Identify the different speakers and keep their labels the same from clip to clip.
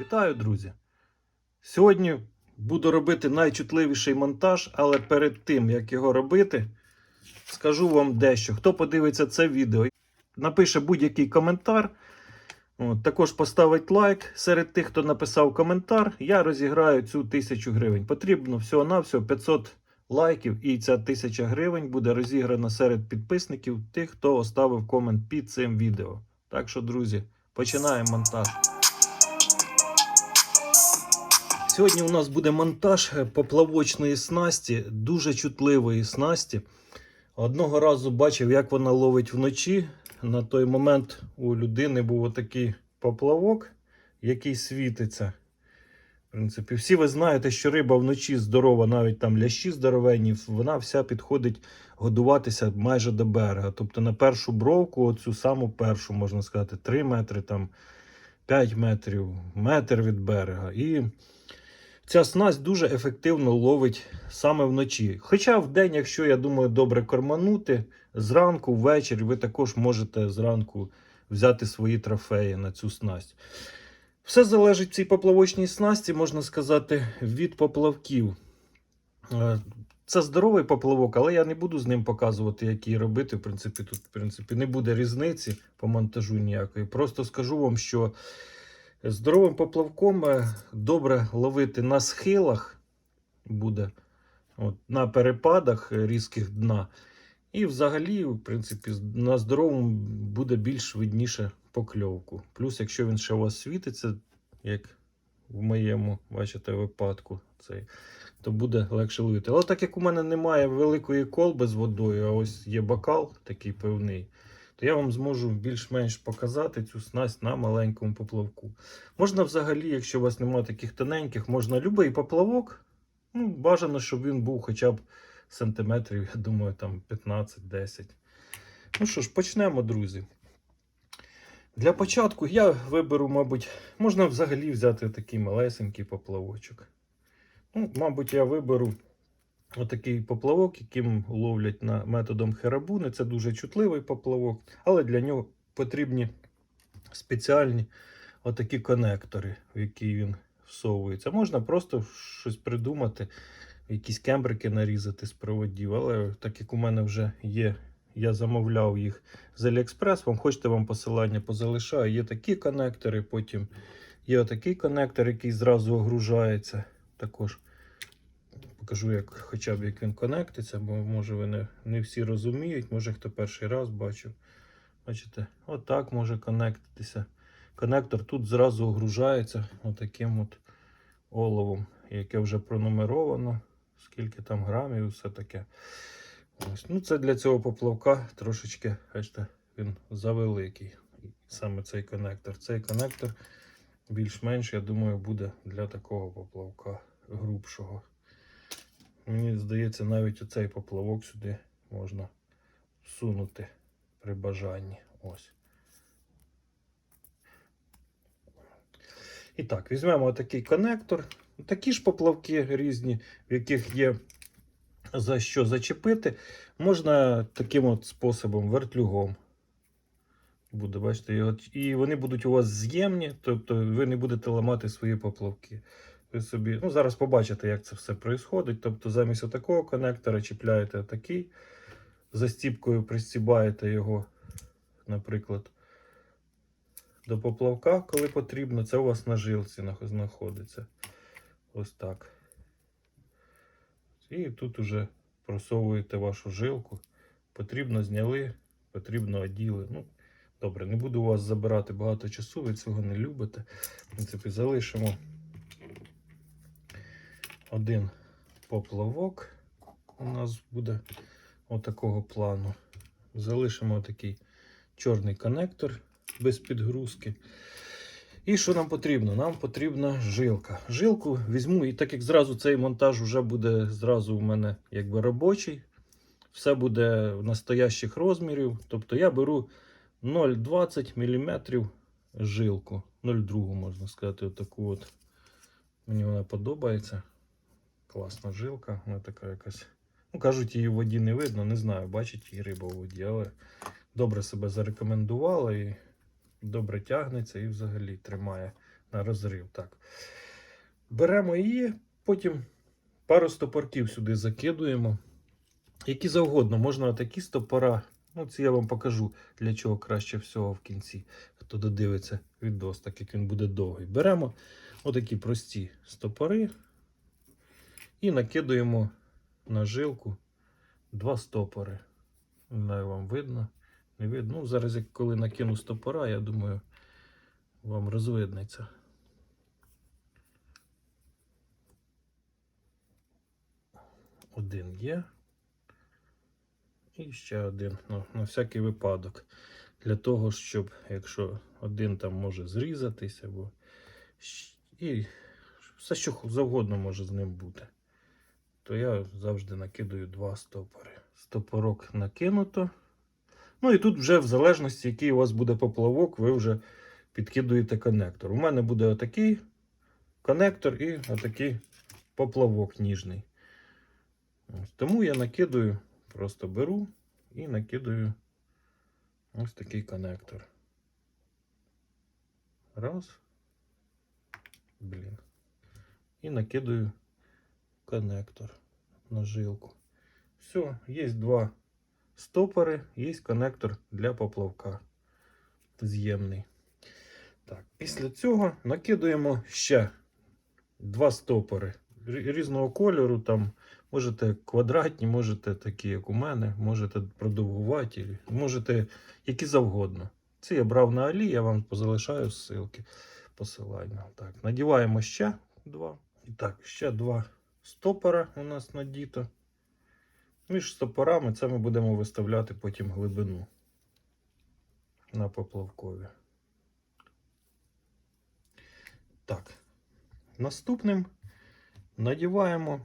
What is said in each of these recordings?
Speaker 1: Вітаю, друзі! Сьогодні буду робити найчутливіший монтаж, але перед тим, як його робити, скажу вам дещо. Хто подивиться це відео, напише будь-який коментар. От, також поставить лайк. Серед тих, хто написав коментар, я розіграю цю тисячу гривень. Потрібно всього-навсього 500 лайків, і ця тисяча гривень буде розіграна серед підписників тих, хто оставив комент під цим відео. Так що, друзі, починаємо монтаж. Сьогодні у нас буде монтаж е, поплавочної снасті, дуже чутливої снасті. Одного разу бачив, як вона ловить вночі. На той момент у людини був отакий поплавок, який світиться. В принципі, всі ви знаєте, що риба вночі здорова, навіть там лящі здоровенні, вона вся підходить годуватися майже до берега. Тобто на першу бровку, оцю саму першу, можна сказати, 3 метри, там 5 метрів, метр від берега. І ця снасть дуже ефективно ловить саме вночі. Хоча в день, якщо я думаю, добре корманути, зранку, ввечері ви також можете зранку взяти свої трофеї на цю снасть. Все залежить в цій поплавочній снасті, можна сказати, від поплавків. Е, Це здоровий поплавок, але я не буду з ним показувати, як її робити. В принципі, тут в принципі, не буде різниці по монтажу ніякої. Просто скажу вам, що здоровим поплавком е, добре ловити на схилах буде, от, на перепадах різких дна. І взагалі, в принципі, на здоровому буде більш видніше покльовку. Плюс, якщо він ще у вас світиться, як в моєму, бачите, випадку, цей, то буде легше ловити. Але так як у мене немає великої колби з водою, а ось є бокал такий певний, то я вам зможу більш-менш показати цю снасть на маленькому поплавку. Можна взагалі, якщо у вас немає таких тоненьких, можна будь-який поплавок. Ну, бажано, щоб він був хоча б сантиметрів, я думаю, там 15-10. Ну що ж, почнемо, друзі. Для початку я виберу, мабуть, можна взагалі взяти такий малесенький поплавочок. Ну, мабуть, я виберу отакий поплавок, яким ловлять на методом херабуни. Це дуже чутливий поплавок, але для нього потрібні спеціальні отакі конектори, в які він всовується. Можна просто щось придумати, якісь кембрики нарізати з проводів, але так як у мене вже є я замовляв їх з Aliexpress. Вам хочете вам посилання позалишаю. Є такі конектори, потім є отакий конектор, який зразу огружається. Також покажу, як хоча б як він конектиться, бо може ви не, не всі розуміють, може хто перший раз бачив. Бачите, отак може конектитися. Конектор тут зразу огружається отаким от оловом, яке вже пронумеровано, скільки там грамів і все таке. Ось. Ну, це для цього поплавка трошечки, бачите, він завеликий. Саме цей конектор. Цей конектор більш-менш, я думаю, буде для такого поплавка грубшого. Мені здається, навіть оцей поплавок сюди можна сунути при бажанні. Ось. І так, візьмемо такий конектор. Такі ж поплавки різні, в яких є за що зачепити, можна таким от способом, вертлюгом. Буде, бачите, і вони будуть у вас з'ємні, тобто ви не будете ламати свої поплавки. Ви собі, ну Зараз побачите, як це все відбувається. Тобто, замість такого конектора чіпляєте такий, застіпкою пристібаєте його, наприклад, до поплавка, коли потрібно. Це у вас на жилці знаходиться. Ось так. І тут уже просовуєте вашу жилку. Потрібно зняли, потрібно оділи. Ну, добре, не буду у вас забирати багато часу, ви цього не любите. В принципі, залишимо один поплавок. У нас буде отакого плану. Залишимо такий чорний коннектор без підгрузки. І що нам потрібно? Нам потрібна жилка. Жилку візьму, і так як зразу цей монтаж вже буде зразу у мене якби робочий, все буде настоящих розмірів. Тобто я беру 0,20 мм жилку. 0,2 можна сказати, отаку от. Мені вона подобається. Класна жилка, вона така якась. Ну, кажуть, її в воді не видно, не знаю, бачить її риба в воді, але добре себе зарекомендувала і добре тягнеться і взагалі тримає на розрив. Так. Беремо її, потім пару стопорків сюди закидуємо. Які завгодно, можна такі стопора. Ну, це я вам покажу, для чого краще всього в кінці, хто додивиться відос, так як він буде довгий. Беремо отакі прості стопори і накидуємо на жилку два стопори. Не вам видно. Не видно. Ну, зараз, коли накину стопора, я думаю, вам розвиднеться. Один є. І ще один. Ну, на всякий випадок. Для того, щоб, якщо один там може зрізатись, або і все, що завгодно може з ним бути, то я завжди накидаю два стопори. Стопорок накинуто. Ну і тут вже в залежності, який у вас буде поплавок, ви вже підкидуєте коннектор. У мене буде отакий коннектор і отакий поплавок ніжний. Ось, тому я накидую, просто беру і накидую ось такий коннектор. Раз. Блін. І накидаю коннектор на жилку. Все, є два стопори, є коннектор для поплавка з'ємний. Так, після цього накидуємо ще два стопори різного кольору. Там можете квадратні, можете такі, як у мене, можете продовгуваті, можете які завгодно. Це я брав на Алі, я вам позалишаю ссылки посилання. Так, надіваємо ще два. І так, ще два стопора у нас надіто. Між стопорами це ми будемо виставляти потім глибину на поплавкові. Так. Наступним надіваємо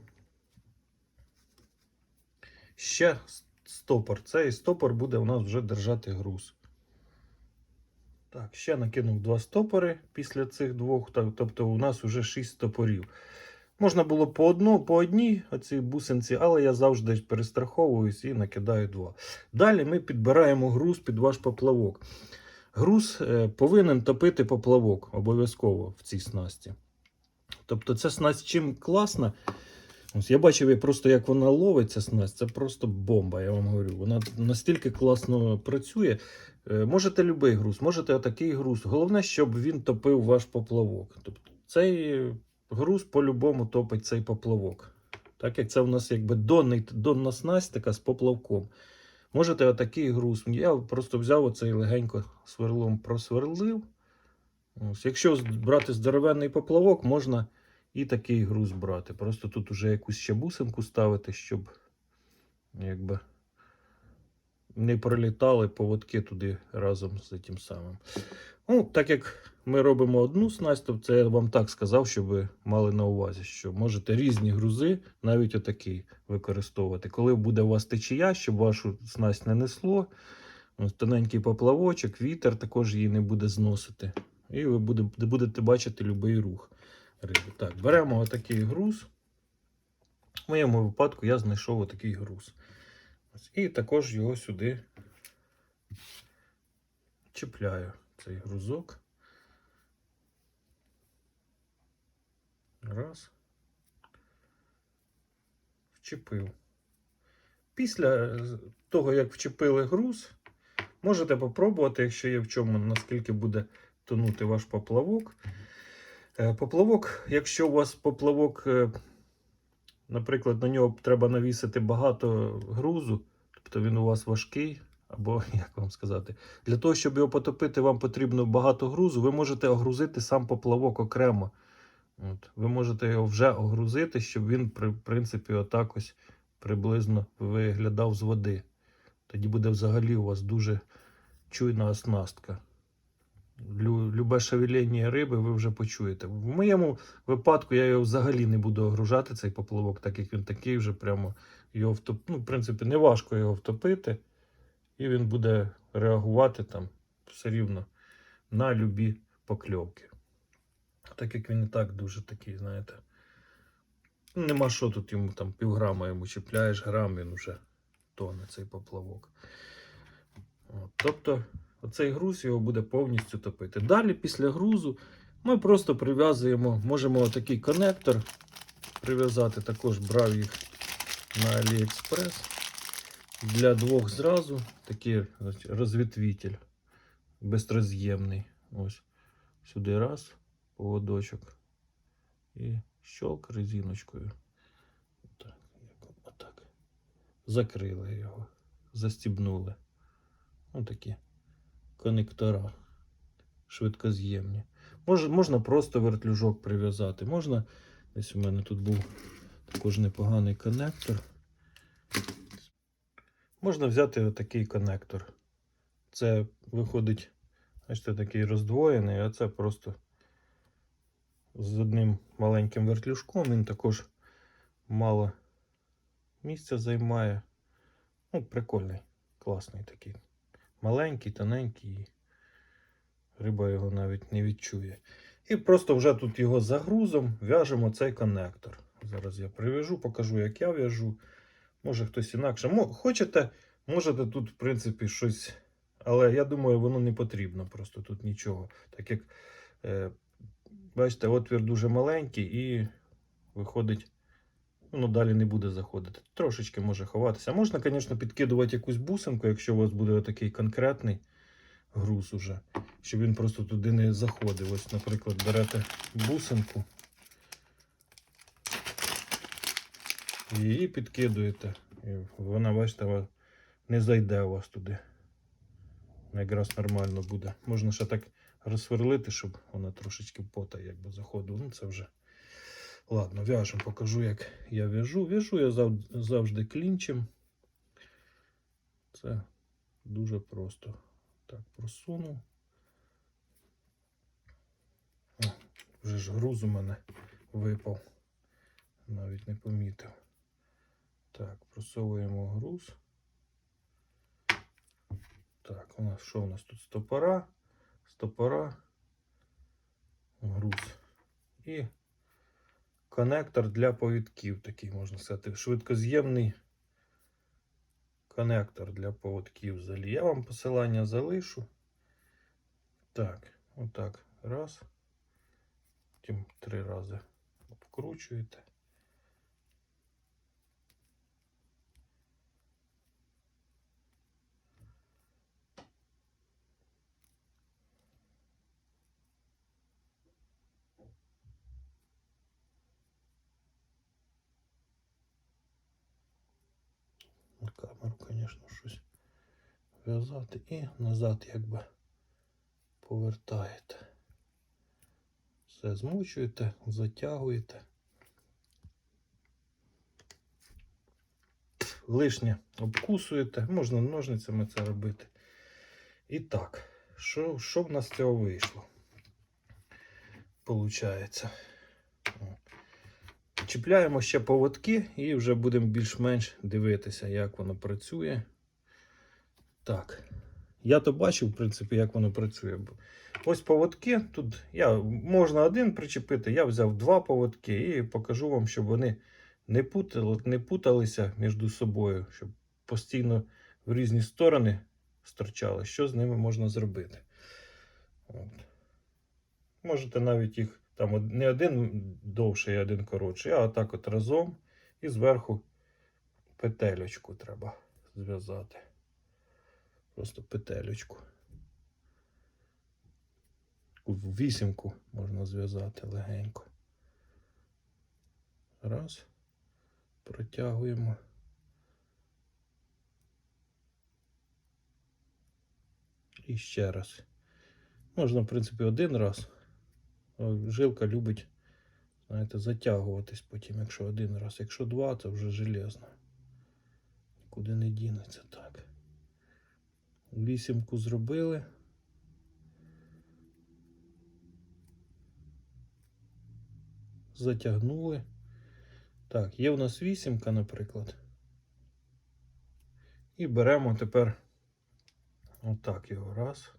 Speaker 1: ще стопор. Цей стопор буде у нас вже держати груз. Так, ще накинув два стопори після цих двох. Тобто у нас вже 6 стопорів. Можна було по одну, по одній оцій бусинці, але я завжди перестраховуюсь і накидаю два. Далі ми підбираємо груз під ваш поплавок. Груз е, повинен топити поплавок обов'язково в цій снасті. Тобто, ця снасть чим класна. Ось я бачив просто, як вона ловить ця снасть. Це просто бомба, я вам говорю. Вона настільки класно працює. Е, Можете будь-який груз, можете отакий груз. Головне, щоб він топив ваш поплавок. Тобто, цей груз по-любому топить цей поплавок. Так як це в нас якби донний, донна з поплавком. Можете отакий груз. Я просто взяв оцей легенько сверлом просверлив. Ось. Якщо брати здоровенний поплавок, можна і такий груз брати. Просто тут уже якусь ще бусинку ставити, щоб якби не пролітали поводки туди разом з тим самим. Ну, так як ми робимо одну снасть, то це я вам так сказав, щоб ви мали на увазі, що можете різні грузи, навіть отакий використовувати. Коли буде у вас течія, щоб вашу снасть не несло, тоненький поплавочок, вітер також її не буде зносити. І ви буде- будете бачити будь-який рух риби. Так, беремо отакий груз. В моєму випадку я знайшов отакий груз. І також його сюди чіпляю цей грузок. Раз. Вчепив. Після того, як вчепили груз, можете попробувати, якщо є в чому, наскільки буде тонути ваш поплавок. Е, Поплавок, якщо у вас поплавок, е, наприклад, на нього треба навісити багато грузу, тобто він у вас важкий, або як вам сказати, для того, щоб його потопити, вам потрібно багато грузу, ви можете огрузити сам поплавок окремо. От. Ви можете його вже огрузити, щоб він, при- принципі, отак ось приблизно виглядав з води. Тоді буде взагалі у вас дуже чуйна оснастка. Лю, любе шевеління риби ви вже почуєте. В моєму випадку я його взагалі не буду огружати, цей поплавок, так як він такий вже прямо його втоп... ну, в принципі, не важко його втопити, і він буде реагувати там все рівно на любі покльовки. Так як він і так дуже такий, знаєте. Нема що тут йому там півграма йому чіпляєш, грам він вже тоне цей поплавок. От, тобто, оцей груз його буде повністю топити. Далі, після грузу, Ми просто прив'язуємо, можемо отакий коннектор прив'язати, також брав їх на AliExpress. Для двох зразу такий ось розвітвитель безроз'ємний. Ось сюди раз, поводочок і щелк резиночкою. Отак, отак. Закрили його, застібнули. Ось такі коннектора швидкоз'ємні. Мож, можна просто вертлюжок прив'язати. Можна, десь у мене тут був також непоганий коннектор. Можна взяти отакий коннектор. Це виходить, бачите, такий роздвоєний, а це просто з одним маленьким вертлюжком. Він також мало місця займає. Ну, прикольний, класний такий. Маленький, тоненький. Риба його навіть не відчує. І просто вже тут його загрузом в'яжемо цей коннектор. Зараз я прив'яжу, покажу, як я в'яжу. Може хтось інакше. Хочете, можете тут, в принципі, щось. Але я думаю, воно не потрібно просто тут нічого. Так як, е, бачите, отвір дуже маленький і виходить, воно далі не буде заходити. Трошечки може ховатися. Можна, звісно, підкидувати якусь бусинку, якщо у вас буде такий конкретний груз уже, щоб він просто туди не заходив. Ось, наприклад, берете бусинку. і Її підкидуєте. І вона, бачите, не зайде у вас туди. Якраз нормально буде. Можна ще так розсверлити, щоб вона трошечки пота якби заходила. Ну, це вже. Ладно, в'яжемо, покажу, як я в'яжу. В'яжу я зав... завжди клінчем. Це дуже просто. Так, просунув. Вже ж груз у мене випав. Навіть не помітив. Так, просовуємо груз. Так, у нас що у нас тут? Стопора, стопора, груз. І коннектор для повідків, такий можна сказати, швидкоз'ємний коннектор для поводків взагалі. Я вам посилання залишу. Так, отак. Раз. Потім три рази обкручуєте. На камеру, звісно, щось в'язати і назад якби повертаєте. Все змучуєте, затягуєте. Лишнє обкусуєте, можна ножницями це робити. І так, що, що в нас з цього вийшло? Получається. Чіпляємо ще поводки і вже будемо більш-менш дивитися, як воно працює. Так. Я то бачив, в принципі, як воно працює. Ось поводки. Тут я, можна один причепити, я взяв два поводки і покажу вам, щоб вони не, путали, не путалися між собою, щоб постійно в різні сторони стирчали. Що з ними можна зробити? От. Можете навіть їх там не один довший, а один коротший, а отак от разом і зверху петелечку треба зв'язати. Просто петелечку. Вісімку можна зв'язати легенько. Раз. Протягуємо. І ще раз. Можна, в принципі, один раз. А Жилка любить, знаєте, затягуватись потім, якщо один раз. Якщо два, то вже железно. Нікуди не дінеться так. Вісімку зробили. Затягнули. Так, є в нас вісімка, наприклад. І беремо тепер отак його раз.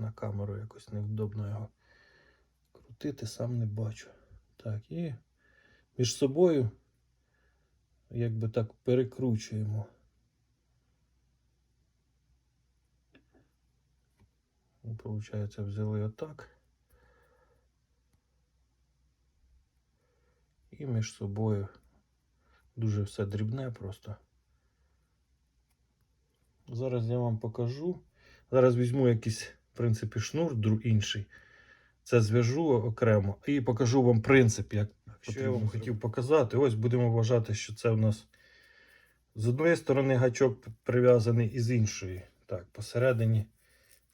Speaker 1: на камеру, якось невдобно його крутити, сам не бачу. Так, і між собою, якби так, перекручуємо. Ну, получається, взяли отак. І між собою дуже все дрібне просто. Зараз я вам покажу. Зараз візьму якісь в принципі, шнур інший. Це зв'яжу окремо і покажу вам принцип, як що я вам хотів показати. Ось будемо вважати, що це у нас з одної сторони гачок прив'язаний і з іншої. Так, посередині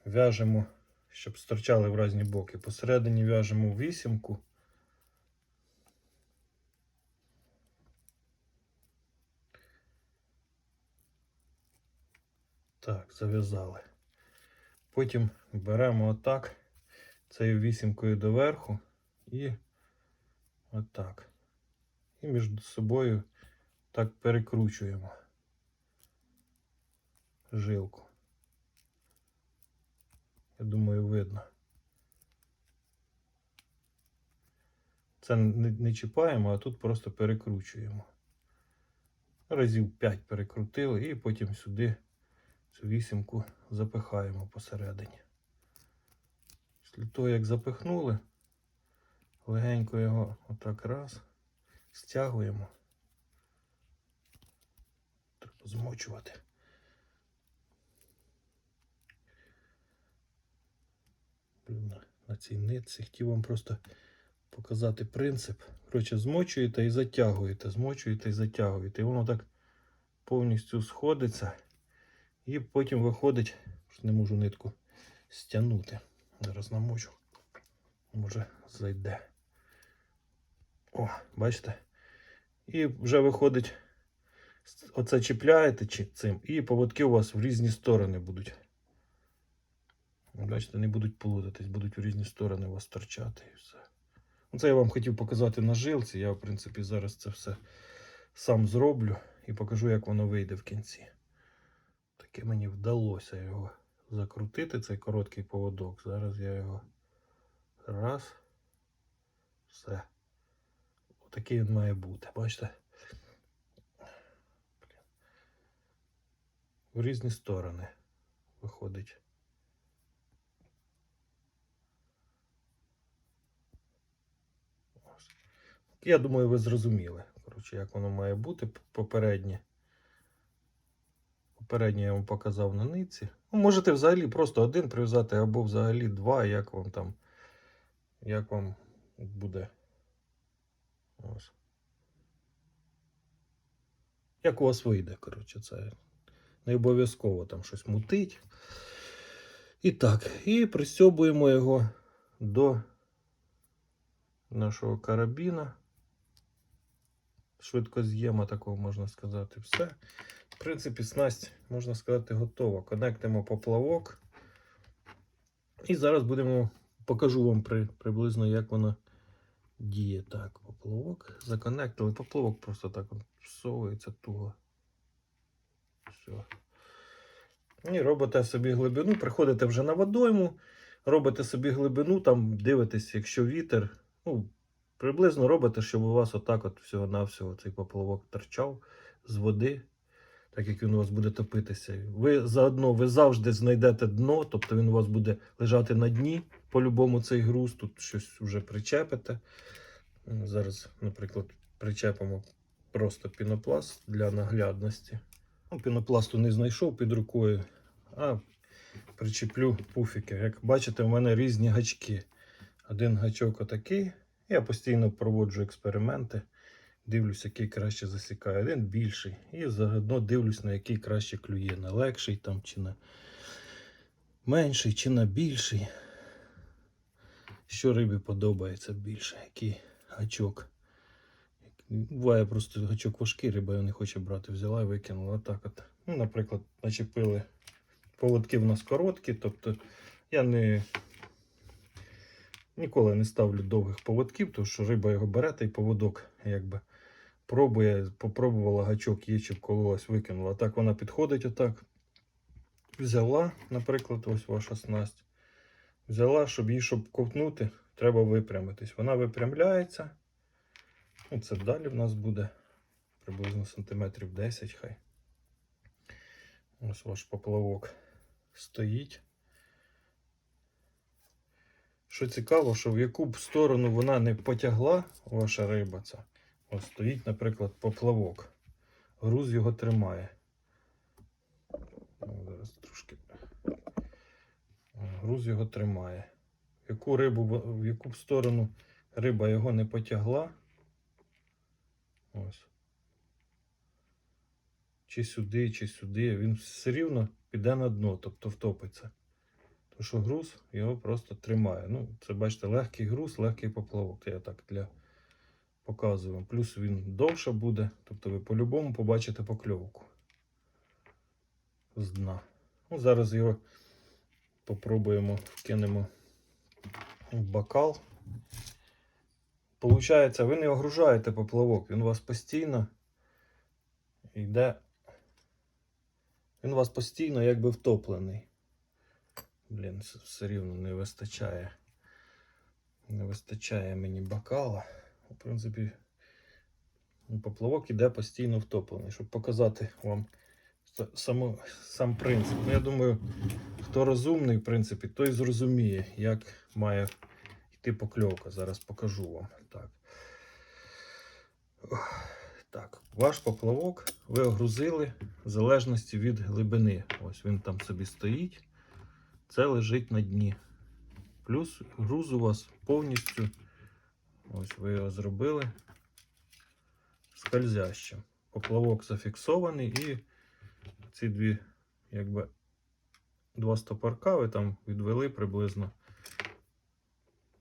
Speaker 1: в'яжемо, щоб стирчали в різні боки. Посередині в'яжемо вісімку. Так, зав'язали. Потім беремо отак, цією вісімкою доверху і отак. І між собою так перекручуємо жилку. Я думаю, видно. Це не, чіпаємо, а тут просто перекручуємо. Разів 5 перекрутили і потім сюди цю вісімку запихаємо посередині. Після того, як запихнули, легенько його отак раз, стягуємо. Треба змочувати. На цій нитці хотів вам просто показати принцип. Коротше, змочуєте і затягуєте, змочуєте і затягуєте. І воно так повністю сходиться. І потім виходить, що не можу нитку стягнути. Зараз намочу. Може зайде. О, бачите? І вже виходить, оце чіпляєте цим, і поводки у вас в різні сторони будуть. Бачите, не будуть плутатись, будуть в різні сторони у вас торчати і все. Ну, Це я вам хотів показати на жилці. Я, в принципі, зараз це все сам зроблю і покажу, як воно вийде в кінці. Таке мені вдалося його закрутити, цей короткий поводок. Зараз я його раз. Все. Отакий він має бути. Бачите? В різні сторони виходить. Я думаю, ви зрозуміли, коротше, як воно має бути попереднє. Попереднє я вам показав на ниці. Ну, можете взагалі просто один прив'язати, або взагалі два, як вам там, як вам буде. Ось. Як у вас вийде, коротше, це не обов'язково там щось мутить. І так, і пристьобуємо його до нашого карабіна. Швидкоз'єма такого можна сказати. Все. Принципі, снасть, можна сказати, готова. Конектимо поплавок. І зараз будемо покажу вам при, приблизно, як воно діє. Так, поплавок. Законектили. Поплавок просто так всовується туго. Все. І робите собі глибину, приходите вже на водойму, робите собі глибину, там дивитесь, якщо вітер. Ну, приблизно робите, щоб у вас отак от всього-навсього цей поплавок торчав з води, так як він у вас буде топитися. Ви заодно ви завжди знайдете дно, тобто він у вас буде лежати на дні, по-любому цей груз, тут щось вже причепите. Зараз, наприклад, причепимо просто пінопласт для наглядності. Ну, пінопласту не знайшов під рукою, а причеплю пуфіки. Як бачите, в мене різні гачки. Один гачок отакий. Я постійно проводжу експерименти. Дивлюсь, який краще засікає. Один більший. І заодно дивлюсь, на який краще клює. На легший там, чи на менший, чи на більший. Що рибі подобається більше, який гачок. Буває просто гачок важкий, риба його не хоче брати. Взяла і викинула. Отак от. Ну, наприклад, начепили. Поводки в нас короткі, тобто я не ніколи не ставлю довгих поводків, тому що риба його бере та й поводок якби пробує, попробувала гачок є, чи вкололась, викинула. Так вона підходить отак. Взяла, наприклад, ось ваша снасть. Взяла, щоб її щоб ковтнути, треба випрямитись. Вона випрямляється. Ну, це далі в нас буде приблизно сантиметрів 10 хай. Ось ваш поплавок стоїть. Що цікаво, що в яку б сторону вона не потягла, ваша риба ця, ось стоїть, наприклад, поплавок. Груз його тримає. Ну, зараз трошки. Груз його тримає. В яку рибу, в яку б сторону риба його не потягла. Ось. Чи сюди, чи сюди. Він все рівно піде на дно, тобто втопиться. Тому що груз його просто тримає. Ну, це бачите, легкий груз, легкий поплавок. Я так для показую. Плюс він довше буде, тобто ви по-любому побачите покльовку з дна. Ну, зараз його попробуємо вкинемо в бокал. Получається, ви не огружаєте поплавок, він у вас постійно йде. Він у вас постійно якби втоплений. Блін, все рівно не вистачає. Не вистачає мені бокала. В принципі, ну, поплавок іде постійно втоплений, щоб показати вам саму, сам принцип. Ну, я думаю, хто розумний, в принципі, той зрозуміє, як має йти покльовка. Зараз покажу вам. Так. Так, ваш поплавок ви огрузили в залежності від глибини. Ось він там собі стоїть. Це лежить на дні. Плюс груз у вас повністю. Ось ви його зробили скользящим. Поплавок зафіксований і ці дві, якби, два стопорка ви там відвели приблизно.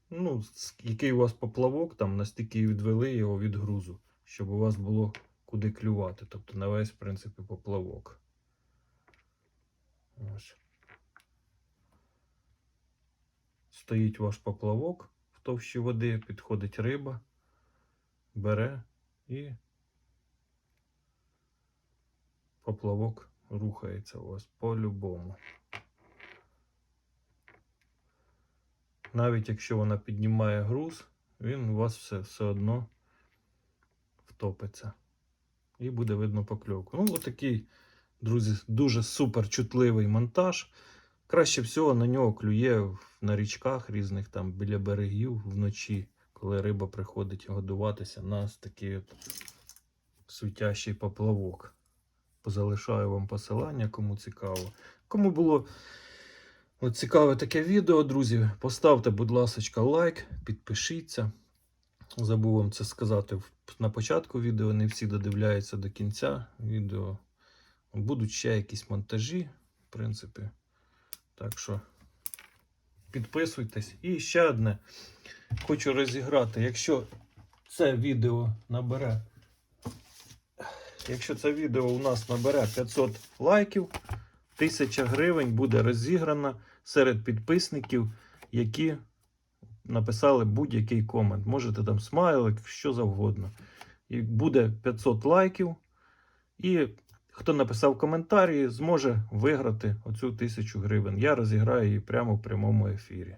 Speaker 1: Ну, який у вас поплавок, там настільки відвели його від грузу, щоб у вас було куди клювати. Тобто на весь, в принципі, поплавок. Ось. Стоїть ваш поплавок товщі води, підходить риба, бере і поплавок рухається у вас по-любому. Навіть якщо вона піднімає груз, він у вас все, все одно втопиться. І буде видно покльовку. Ну, отакий, друзі, дуже супер чутливий монтаж. Краще всього на нього клює на річках різних там біля берегів вночі, коли риба приходить годуватися на ось такий от світящий поплавок. Позалишаю вам посилання, кому цікаво. Кому було от цікаве таке відео, друзі, поставте, будь ласка, лайк, підпишіться. Забув вам це сказати на початку відео. Не всі додивляються до кінця відео. Будуть ще якісь монтажі, в принципі. Так що підписуйтесь. І ще одне хочу розіграти. Якщо це відео набере. Якщо це відео у нас набере 500 лайків, 1000 гривень буде розіграна серед підписників, які написали будь-який комент. Можете там смайлик, що завгодно. І буде 500 лайків. І хто написав коментарі, зможе виграти оцю тисячу гривень. Я розіграю її прямо в прямому ефірі.